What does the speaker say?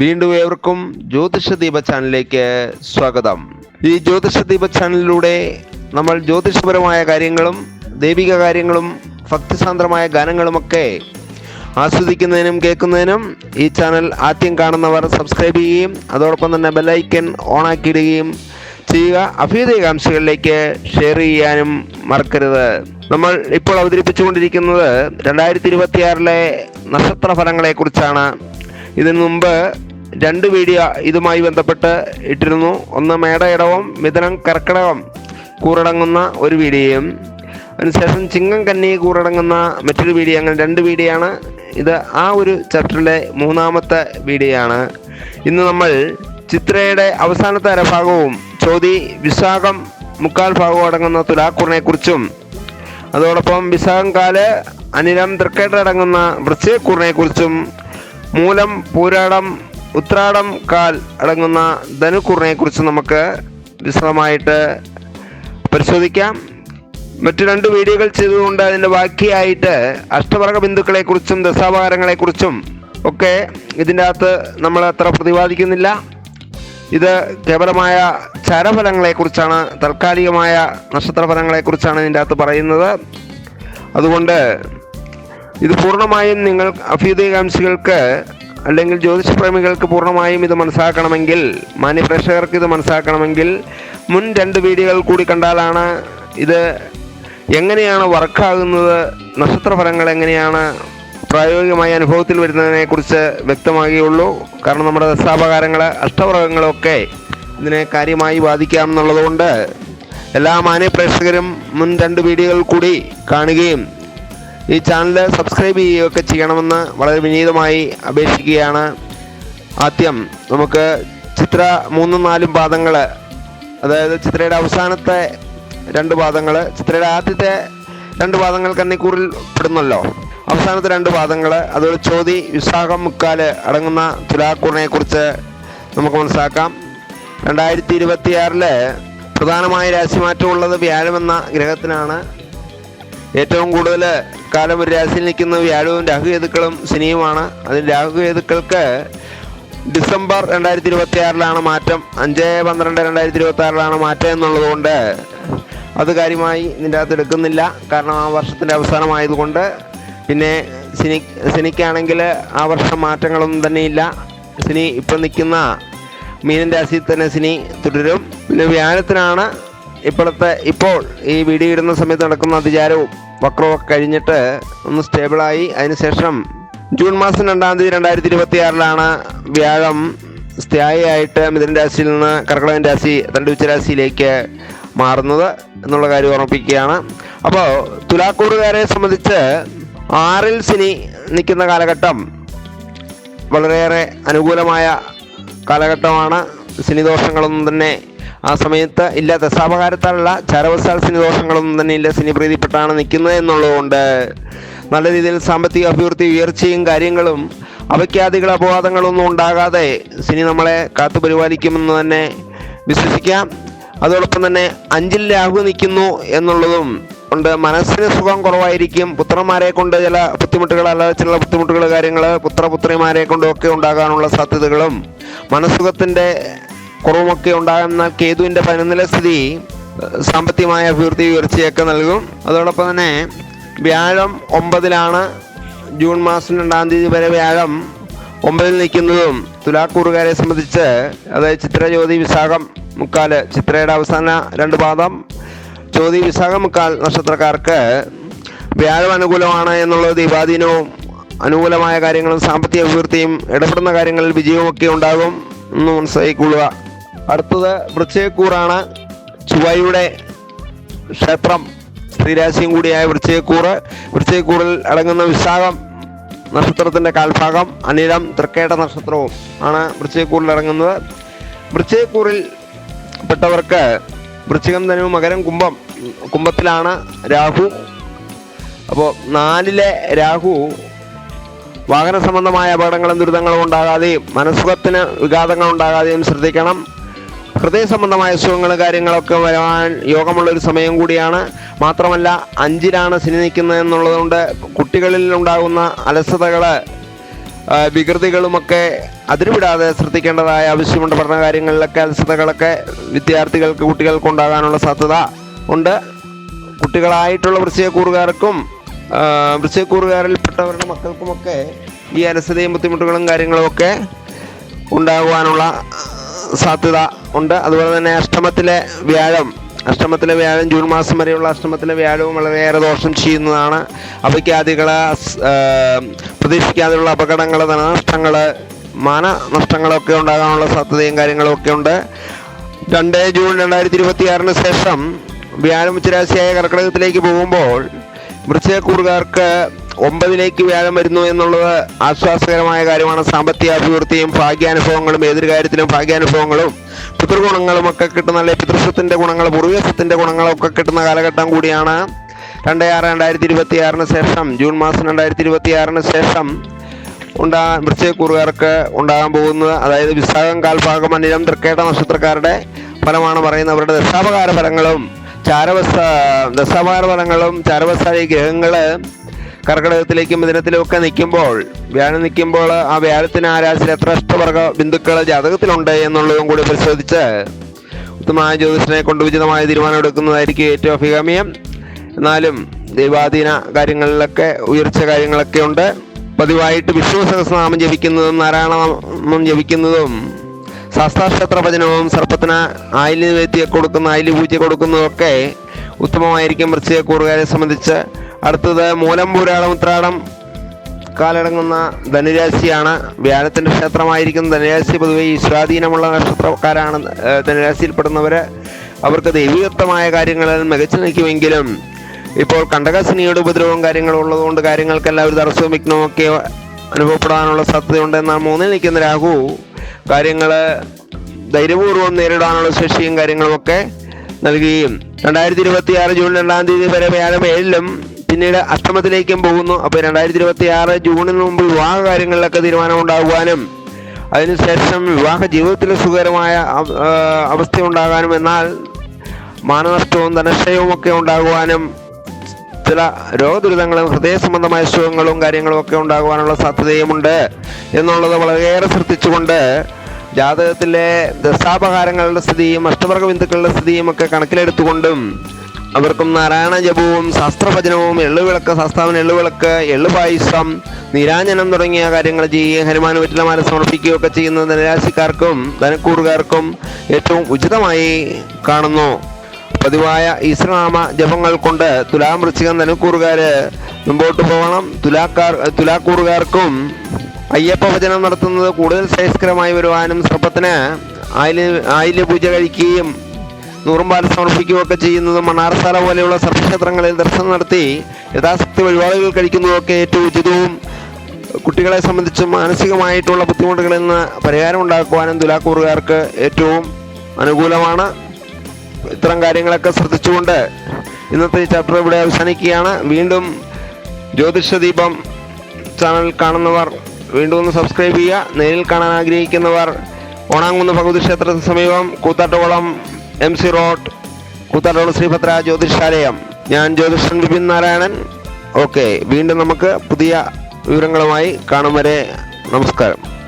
വീണ്ടും ഏവർക്കും ജ്യോതിഷ ദീപ ചാനലിലേക്ക് സ്വാഗതം. ഈ ജ്യോതിഷ ദീപ ചാനലിലൂടെ നമ്മൾ ജ്യോതിഷപരമായ കാര്യങ്ങളും ദൈവിക കാര്യങ്ങളും ഭക്തിസാന്ദ്രമായ ഗാനങ്ങളുമൊക്കെ ആസ്വദിക്കുന്നതിനും കേൾക്കുന്നതിനും ഈ ചാനൽ ആദ്യം കാണുന്നവർ സബ്സ്ക്രൈബ് ചെയ്യുകയും അതോടൊപ്പം തന്നെ ബെല്ലൈക്കൻ ഓണാക്കിയിടുകയും ചെയ്യുക. അഭ്യുദയകാംക്ഷികളിലേക്ക് ഷെയർ ചെയ്യാനും മറക്കരുത്. നമ്മൾ ഇപ്പോൾ അവതരിപ്പിച്ചുകൊണ്ടിരിക്കുന്നത് രണ്ടായിരത്തി ഇരുപത്തിയാറിലെ നക്ഷത്ര ഫലങ്ങളെക്കുറിച്ചാണ് ഇതിനു മുമ്പ് രണ്ട് വീഡിയോ ഇതുമായി ബന്ധപ്പെട്ട് ഇട്ടിരുന്നു. ഒന്ന് മേട ഇടവും മിഥുനം കർക്കിടകം കൂറടങ്ങുന്ന ഒരു വീഡിയോയും അതിനുശേഷം ചിങ്ങം കന്നി കൂറടങ്ങുന്ന മറ്റൊരു വീഡിയോ. അങ്ങനെ രണ്ട് വീഡിയോ ആണ് ഇത് ആ ഒരു ചാപ്റ്ററിലെ മൂന്നാമത്തെ വീഡിയോ ആണ് ഇന്ന് നമ്മൾ ചിത്രയുടെ അവസാനത്തെ അരഭാഗവും ചോതി വിശാഖം മുക്കാൽ ഭാഗവും അടങ്ങുന്ന തുലാക്കൂറിനെക്കുറിച്ചും അതോടൊപ്പം വിശാഖം കാൽ അനിലം തൃക്കേട്ടടങ്ങുന്ന വൃശ്ചിക വൃശ്ചയക്കൂറിനെ കുറിച്ചും മൂലം പൂരാടം ഉത്രാടം കാൽ അടങ്ങുന്ന ധനുക്കൂറിനെ കുറിച്ച് നമുക്ക് വിശദമായിട്ട് പരിശോധിക്കാം. മറ്റു രണ്ട് വീഡിയോകൾ ചെയ്തുകൊണ്ട് അതിന്റെ ബാക്കിയായിട്ട് അഷ്ടവർഗ ബിന്ദുക്കളെക്കുറിച്ചും ദശാഭാരങ്ങളെക്കുറിച്ചും ഒക്കെ ഇതിന്റെ അകത്ത് നമ്മൾ അത്ര പ്രതിപാദിക്കുന്നില്ല. ഇത് കേവലമായ ചരഫലങ്ങളെക്കുറിച്ചാണ് താൽക്കാലികമായ നക്ഷത്രഫലങ്ങളെക്കുറിച്ചാണ് ഇതിന്റെ അകത്ത് പറയുന്നത്. അതുകൊണ്ട് ഇത് പൂർണമായും നിങ്ങൾ അഭ്യുദയകാംക്ഷികൾക്ക് അല്ലെങ്കിൽ ജ്യോതിഷപ്രേമികൾക്ക് പൂർണമായും ഇത് മനസ്സിലാക്കണമെങ്കിൽ മാന്യപ്രേക്ഷകർക്ക് ഇത് മനസ്സിലാക്കണമെങ്കിൽ മുൻ രണ്ട് വീഡിയോകൾ കൂടി കണ്ടാലാണ് ഇത് എങ്ങനെയാണ് വർക്കാകുന്നത് നക്ഷത്രഫലങ്ങൾ എങ്ങനെയാണ് പ്രായോഗികമായ അനുഭവത്തിൽ വരുന്നതിനെക്കുറിച്ച് വ്യക്തമാകുകയുള്ളൂ. കാരണം നമ്മുടെ ദശാപകാരങ്ങൾ അഷ്ടവർഗങ്ങളൊക്കെ ഇതിനെ കാര്യമായി ബാധിക്കാം എന്നുള്ളതുകൊണ്ട് എല്ലാ മാന്യപ്രേക്ഷകരും മുൻ രണ്ട് വീഡിയോകൾ കൂടി കാണുകയും ഈ ചാനൽ സബ്സ്ക്രൈബ് ചെയ്യുകയൊക്കെ ചെയ്യണമെന്ന് വളരെ വിനീതമായി അപേക്ഷിക്കുകയാണ്. ആദ്യം നമുക്ക് ചിത്ര മൂന്നും നാലും പാദങ്ങൾ അതായത് ചിത്രയുടെ അവസാനത്തെ രണ്ട് പാദങ്ങൾ ചിത്രയുടെ ആദ്യത്തെ രണ്ട് പാദങ്ങൾ കന്നിക്കൂറിൽ പെടുന്നല്ലോ. അവസാനത്തെ രണ്ട് പാദങ്ങൾ അതുപോലെ ചോതി വിശാഖം മുക്കാൽ അടങ്ങുന്ന തുലാക്കൂറിനെ കുറിച്ച് നമുക്ക് മനസ്സിലാക്കാം. രണ്ടായിരത്തി ഇരുപത്തിയാറിൽ പ്രധാനമായ രാശിമാറ്റമുള്ളത് വ്യാഴമെന്ന ഗ്രഹത്തിനാണ്. ഏറ്റവും കൂടുതൽ കാലം ഒരു രാശിയിൽ നിൽക്കുന്ന വ്യാഴവും രാഹുകേതുക്കളും ശനിയുമാണ്. അതിൽ രാഹുകേതുക്കൾക്ക് ഡിസംബർ രണ്ടായിരത്തി ഇരുപത്തി ആറിലാണ് മാറ്റം. അഞ്ച് പന്ത്രണ്ട് രണ്ടായിരത്തി ഇരുപത്തി ആറിലാണ് മാറ്റം എന്നുള്ളതുകൊണ്ട് അത് കാര്യമായി ഇതിന്റെ അകത്ത് എടുക്കുന്നില്ല. കാരണം ആ വർഷത്തിന്റെ അവസാനമായതുകൊണ്ട് പിന്നെ സിനി ശനിക്കാണെങ്കിൽ ആ വർഷം മാറ്റങ്ങളൊന്നും തന്നെയില്ല. സിനി ഇപ്പം നിൽക്കുന്ന മീനൻ രാശിയിൽ തന്നെ സിനി തുടരും. പിന്നെ വ്യാഴത്തിനാണ് ഇപ്പോഴത്തെ ഇപ്പോൾ ഈ വീഡിയോ ഇടുന്ന സമയത്ത് നടക്കുന്ന അതിചാരവും. വക്രവും ഒക്കെ കഴിഞ്ഞിട്ട് ഒന്ന് സ്റ്റേബിളായി. അതിനുശേഷം ജൂൺ മാസം രണ്ടാം തീയതി രണ്ടായിരത്തി ഇരുപത്തി ആറിലാണ് വ്യാഴം സ്ഥായിയായിട്ട് മിഥുന രാശിയിൽ നിന്ന് കർക്കിടകൻ രാശി തന്റെ രാശിയിലേക്ക് മാറുന്നത് എന്നുള്ള കാര്യം ഓർമ്മിപ്പിക്കുകയാണ് അപ്പോൾ തുലാക്കൂറുകാരെ സംബന്ധിച്ച് ആറിൽ ശനി നിൽക്കുന്ന കാലഘട്ടം വളരെയേറെ അനുകൂലമായ കാലഘട്ടമാണ്. ശനിദോഷങ്ങളൊന്നും തന്നെ ആ സമയത്ത് ഇല്ല ദശാപകാരത്താലുള്ള ചരവസാൽ ശനിദോഷങ്ങളൊന്നും തന്നെ ഇല്ല. സിനി പ്രീതിപ്പെട്ടാണ് നിൽക്കുന്നത് എന്നുള്ളതുകൊണ്ട് നല്ല രീതിയിൽ സാമ്പത്തിക അഭിവൃദ്ധി ഉയർച്ചയും കാര്യങ്ങളും അവയ്ക്കാദികൾ അപവാദങ്ങളൊന്നും ഉണ്ടാകാതെ സിനി നമ്മളെ കാത്തു പരിപാലിക്കുമെന്ന് തന്നെ വിശ്വസിക്കാം. അതോടൊപ്പം തന്നെ അഞ്ചിൽ രാഹു നിൽക്കുന്നു എന്നുള്ളതും ഉണ്ട്. മനസ്സിന് സുഖം കുറവായിരിക്കും. പുത്രന്മാരെ കൊണ്ട് ചില ബുദ്ധിമുട്ടുകൾ അല്ലാതെ ചില ബുദ്ധിമുട്ടുകൾ കാര്യങ്ങൾ പുത്രപുത്രിമാരെ കൊണ്ടും ഒക്കെ ഉണ്ടാകാനുള്ള സാധ്യതകളും മനസ്സുഖത്തിന്റെ കുറവുമൊക്കെ ഉണ്ടാകുന്ന കേതുവിന്റെ പതിനൊന്നിലെ സ്ഥിതി സാമ്പത്തികമായ അഭിവൃദ്ധി ഉയർച്ചയൊക്കെ നൽകും. അതോടൊപ്പം തന്നെ വ്യാഴം ഒമ്പതിലാണ് ജൂൺ മാസം രണ്ടാം തീയതി വരെ വ്യാഴം ഒമ്പതിൽ നിൽക്കുന്നതും തുലാക്കൂറുകാരെ സംബന്ധിച്ച് അതായത് ചിത്ര ജ്യോതി വിശാഖം മുക്കാൽ ചിത്രയുടെ അവസാന രണ്ട് പാദം ജ്യോതി വിശാഖം മുക്കാൽ നക്ഷത്രക്കാർക്ക് വ്യാഴം അനുകൂലമാണ് എന്നുള്ളത് ദീപാധീനവും അനുകൂലമായ കാര്യങ്ങളും സാമ്പത്തിക അഭിവൃദ്ധിയും ഇടപെടുന്ന കാര്യങ്ങളിൽ വിജയവും ഒക്കെ ഉണ്ടാകും എന്ന് മനസ്സിലാക്കിക്കൊള്ളുക അടുത്തത് വൃക്ഷയക്കൂറാണ് ചുവയുടെ ക്ഷേത്രം സ്ത്രീരാശിയും കൂടിയായ വൃശ്ചയക്കൂറ് വൃക്ഷയക്കൂറിൽ അടങ്ങുന്ന വിശാഖം നക്ഷത്രത്തിന്റെ കാൽഭാഗം അനിലം തൃക്കേട്ട നക്ഷത്രവും ആണ് വൃക്ഷയക്കൂറിൽ അടങ്ങുന്നത്. വൃക്ഷയക്കൂറിൽ പെട്ടവർക്ക് വൃശ്ചികം ധനു മകരം കുംഭം കുംഭത്തിലാണ് രാഹു. അപ്പോൾ നാലിലെ രാഹു വാഹന സംബന്ധമായ അപകടങ്ങളും ദുരിതങ്ങളും ഉണ്ടാകാതെയും മനസ്സുഖത്തിന് വിഘാതങ്ങൾ ഉണ്ടാകാതെയും ശ്രദ്ധിക്കണം. ഹൃദയ സംബന്ധമായ അസുഖങ്ങളും കാര്യങ്ങളൊക്കെ വരാൻ യോഗമുള്ള ഒരു സമയം കൂടിയാണ്. മാത്രമല്ല അഞ്ചിലാണ് ശനി നിൽക്കുന്നത് എന്നുള്ളതുകൊണ്ട് കുട്ടികളിൽ ഉണ്ടാകുന്ന അലസതകൾ വികൃതികളുമൊക്കെ അതിരുവിടാതെ ശ്രദ്ധിക്കേണ്ടതായ ആവശ്യമുണ്ട്. പഠന കാര്യങ്ങളിലൊക്കെ അലസതകളൊക്കെ വിദ്യാർത്ഥികൾക്ക് കുട്ടികൾക്ക് ഉണ്ടാകാനുള്ള സാധ്യത ഉണ്ട്. കുട്ടികളായിട്ടുള്ള വൃശ്ചയക്കൂറുകാർക്കും വൃശ്ചയക്കൂറുകാരിൽപ്പെട്ടവരുടെ മക്കൾക്കുമൊക്കെ ഈ അലസതയും ബുദ്ധിമുട്ടുകളും കാര്യങ്ങളും ഒക്കെ ഉണ്ടാകുവാനുള്ള സാധ്യത ഉണ്ട്. അതുപോലെ തന്നെ അഷ്ടമത്തിലെ വ്യാഴം അഷ്ടമത്തിലെ വ്യാഴം ജൂൺ മാസം വരെയുള്ള അഷ്ടമത്തിലെ വ്യാഴവും വളരെയേറെ ദോഷം ചെയ്യുന്നതാണ്. അപഖ്യാതികൾ പ്രതീക്ഷിക്കാതെയുള്ള അപകടങ്ങൾ ധനനഷ്ടങ്ങൾ മാനനഷ്ടങ്ങളൊക്കെ ഉണ്ടാകാനുള്ള സാധ്യതയും കാര്യങ്ങളും ഒക്കെ ഉണ്ട്. രണ്ട് ജൂൺ രണ്ടായിരത്തി ഇരുപത്തി ആറിന് ശേഷം വ്യാഴം ഉച്ചരാശിയായ കർക്കിടകത്തിലേക്ക് പോകുമ്പോൾ വൃശ്ചയക്കൂറുകാർക്ക് ഒമ്പതിലേക്ക് വ്യാഴം വരുന്നു എന്നുള്ളത് ആശ്വാസകരമായ കാര്യമാണ്. സാമ്പത്തിക അഭിവൃദ്ധിയും ഭാഗ്യാനുഭവങ്ങളും ഏതൊരു കാര്യത്തിലും ഭാഗ്യാനുഭവങ്ങളും പിതൃഗുണങ്ങളും ഒക്കെ കിട്ടുന്ന അല്ലെ പിതൃസ്വത്തിന്റെ ഗുണങ്ങൾ പൂർവസ്വത്തിന്റെ ഗുണങ്ങളൊക്കെ കിട്ടുന്ന കാലഘട്ടം കൂടിയാണ്. രണ്ട് ആറ് രണ്ടായിരത്തി ഇരുപത്തി ആറിന് ശേഷം ജൂൺ മാസം രണ്ടായിരത്തി ഇരുപത്തി ആറിന് ശേഷം ഉണ്ടാ വൃശ്ചയക്കൂറുകാർക്ക് ഉണ്ടാകാൻ പോകുന്നത് അതായത് വിശാഖം കാൽഭാഗം അനിലം തൃക്കേട്ട നക്ഷത്രക്കാരുടെ ഫലമാണ് പറയുന്നത്. അവരുടെ ദശാപകാര ഫലങ്ങളും ചാരവസ്ഥ ദശാപകാര ഫലങ്ങളും ചാരവസ്ഥ ഗ്രഹങ്ങൾ കർക്കിടകത്തിലേക്കും മിഥുനത്തിലും ഒക്കെ നിൽക്കുമ്പോൾ വ്യാഴം നിൽക്കുമ്പോൾ ആ വ്യാഴത്തിന് ആ എത്ര അഷ്ടവർഗ ബിന്ദുക്കൾ ജാതകത്തിലുണ്ട് എന്നുള്ളതും കൂടി പരിശോധിച്ച് ഉത്തമമായ ജ്യോതിഷനെ കൊണ്ട് ഉചിതമായ തീരുമാനം എടുക്കുന്നതായിരിക്കും ഏറ്റവും അഭികാമ്യം. എന്നാലും ദൈവാധീന കാര്യങ്ങളിലൊക്കെ ഉയർച്ച കാര്യങ്ങളൊക്കെ ഉണ്ട്. പതിവായിട്ട് വിഷ്ണു സഹസ്രനാമം ജപിക്കുന്നതും നാരായണനാമം ജപിക്കുന്നതും ശാസ്താക്ഷത്ര ഭജനവും സർപ്പത്തിന് ആയിലിന് വേത്തിയൊക്കെ കൊടുക്കുന്ന ആയിലി പൂജ കൊടുക്കുന്നതൊക്കെ ഉത്തമമായിരിക്കും. വൃശ്ചിക കൂറുകാരെ സംബന്ധിച്ച് അടുത്തത് മൂലം പൂരാടം ഉത്രാടം കാലടങ്ങുന്ന ധനുരാശിയാണ്. വ്യാഴത്തിന്റെ ക്ഷേത്രമായിരിക്കുന്ന ധനുരാശി പൊതുവെ ഈശ്വരാധീനമുള്ള നക്ഷത്രക്കാരാണ് ധനുരാശിയിൽപ്പെടുന്നവർ അവർക്ക് ദൈവികത്വമായ കാര്യങ്ങളിൽ മികച്ചു നിൽക്കുമെങ്കിലും ഇപ്പോൾ കണ്ടകശനിയുടെ ഉപദ്രവവും കാര്യങ്ങളും ഉള്ളതുകൊണ്ട് കാര്യങ്ങൾക്കെല്ലാം ഒരു തടസ്സവും വിഘ്നവും ഒക്കെ അനുഭവപ്പെടാനുള്ള സാധ്യതയുണ്ട്. എന്നാൽ മൂന്നിൽ നിൽക്കുന്ന രാഹു കാര്യങ്ങൾ ധൈര്യപൂർവം നേരിടാനുള്ള ശേഷിയും കാര്യങ്ങളുമൊക്കെ നൽകുകയും രണ്ടായിരത്തി ഇരുപത്തി ആറ് ജൂൺ രണ്ടാം തീയതി വരെ വ്യാഴം ഏഴിലും പിന്നീട് അഷ്ടമത്തിലേക്കും പോകുന്നു. അപ്പോൾ രണ്ടായിരത്തി ഇരുപത്തി ആറ് ജൂണിന് മുമ്പ് വിവാഹ കാര്യങ്ങളിലൊക്കെ തീരുമാനം ഉണ്ടാകുവാനും അതിനുശേഷം വിവാഹ ജീവിതത്തിൽ സുഖകരമായ അവസ്ഥ ഉണ്ടാകാനും എന്നാൽ മാനനഷ്ടവും ധനക്ഷയവും ഒക്കെ ഉണ്ടാകുവാനും ചില രോഗദുരിതങ്ങളും ഹൃദയ സംബന്ധമായ അസുഖങ്ങളും കാര്യങ്ങളും ഒക്കെ ഉണ്ടാകുവാനുള്ള സാധ്യതയുമുണ്ട്. എന്നുള്ളത് വളരെയേറെ ശ്രദ്ധിച്ചുകൊണ്ട് ജാതകത്തിലെ ദശാപകാരങ്ങളുടെ സ്ഥിതിയും അഷ്ടവർഗ ബിന്ദുക്കളുടെ സ്ഥിതിയും ഒക്കെ കണക്കിലെടുത്തുകൊണ്ടും അവർക്കും നാരായണ ജപവും ശാസ്ത്രഭജനവും എള്ളുവിളക്ക് ശാസ്താവിന് എള്ളുവിളക്ക് എള്ളുപായസം നിരാഞ്ജനം തുടങ്ങിയ കാര്യങ്ങൾ ചെയ്യുകയും ഹനുമാൻ വെറ്റിലമാരെ സമർപ്പിക്കുകയൊക്കെ ചെയ്യുന്ന ധനരാശിക്കാർക്കും ധനക്കൂറുകാർക്കും ഏറ്റവും ഉചിതമായി കാണുന്നു. പതിവായ ഈശ്വരനാമ ജപങ്ങൾ കൊണ്ട് തുലാം വൃശ്ചികം ധനക്കൂറുകാർ മുമ്പോട്ട് പോകണം. തുലാക്കാർ തുലാക്കൂറുകാർക്കും അയ്യപ്പ ഭജനം നടത്തുന്നത് കൂടുതൽ ശ്രേയസ്കരമായി വരുവാനും സർപ്പത്തിന് ആയിൽ ആയില്യ പൂജ കഴിക്കുകയും നൂറുംപാൽ സമർപ്പിക്കുകയൊക്കെ ചെയ്യുന്നതും മണ്ണാർശാല പോലെയുള്ള സർപ്പക്ഷേത്രങ്ങളിൽ ദർശനം നടത്തി യഥാശക്തി വഴിപാടുകൾ കഴിക്കുന്നതൊക്കെ ഏറ്റവും ഉചിതവും കുട്ടികളെ സംബന്ധിച്ച് മാനസികമായിട്ടുള്ള ബുദ്ധിമുട്ടുകളിൽ നിന്ന് പരിഹാരം ഉണ്ടാക്കുവാനും തുലാക്കൂറുകാർക്ക് ഏറ്റവും അനുകൂലമാണ്. ഇത്തരം കാര്യങ്ങളൊക്കെ ശ്രദ്ധിച്ചുകൊണ്ട് ഇന്നത്തെ ചാപ്റ്റർ ഇവിടെ അവസാനിക്കുകയാണ്. വീണ്ടും ജ്യോതിഷ ദീപം ചാനൽ കാണുന്നവർ വീണ്ടും ഒന്ന് സബ്സ്ക്രൈബ് ചെയ്യുക. നേരിൽ കാണാൻ ആഗ്രഹിക്കുന്നവർ ഓണാങ്കുന്ന് ഭഗവതി ക്ഷേത്രത്തിന് സമീപം Koothattukulam M C road Koothattukulam Sreebhadra Jyothishalayam. ഞാൻ ജ്യോതിഷൻ വിപിൻ നാരായണൻ. ഓക്കെ വീണ്ടും നമുക്ക് പുതിയ വിവരങ്ങളുമായി കാണും വരെ നമസ്കാരം.